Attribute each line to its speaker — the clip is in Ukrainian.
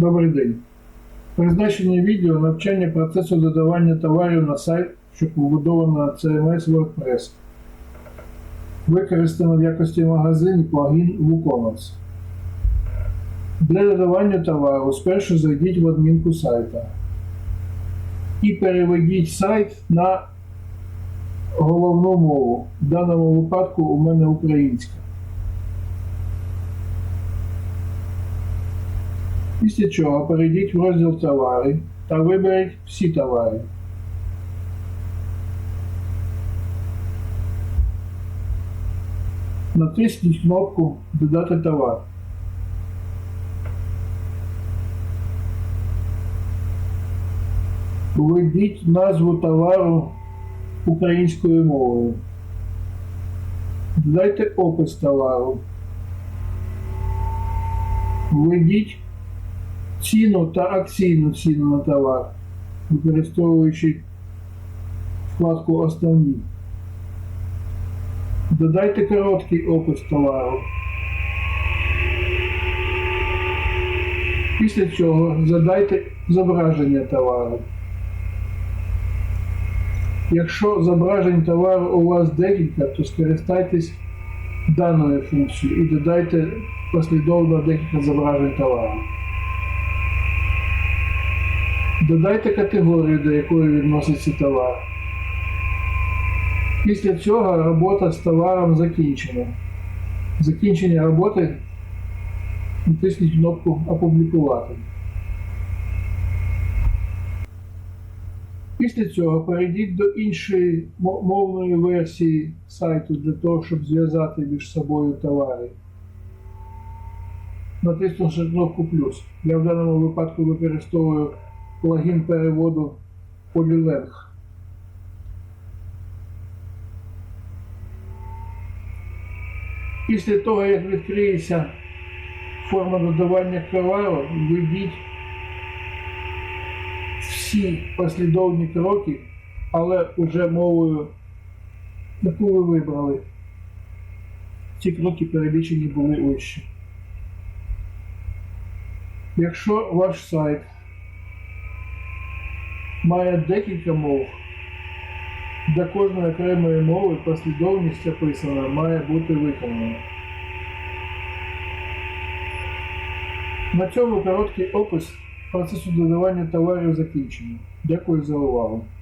Speaker 1: Добрий день. Призначення відео навчання процесу додавання товарів на сайт, що побудовано на CMS WordPress. Використано в якості магазин плагін WooCommerce. Для додавання товару спершу зайдіть в адмінку сайта і переведіть сайт на головну мову. В даному випадку у мене українська. Після чого перейдіть в розділ товари та виберіть всі товари. Натисніть кнопку Додати товар. Введіть назву товару українською мовою. Додайте опис товару. Введіть ціну та акційну ціну на товар, використовуючи вкладку Основні. Додайте короткий опис товару. Після цього задайте зображення товару. Якщо зображень товару у вас декілька, то скористайтесь даною функцією і додайте послідовно декілька зображень товару. Додайте категорію, до якої відноситься товар. Після цього робота з товаром закінчена. Закінчення роботи натисніть кнопку Опублікувати. Після цього перейдіть до іншої мовної версії сайту для того, щоб зв'язати між собою товари. Натиснувши кнопку плюс. Я в даному випадку використовую плагін переводу Polylang. Після того, як відкриється форма додавання товару, введіть всі послідовні кроки, але вже мовою, яку ви вибрали. Ці кроки перелічені були вище. Якщо ваш сайт має декілька мов, для кожної окремої мови послідовність описана має бути виконана. На цьому короткий опис процесу додавання товарів закінчено. Дякую за увагу.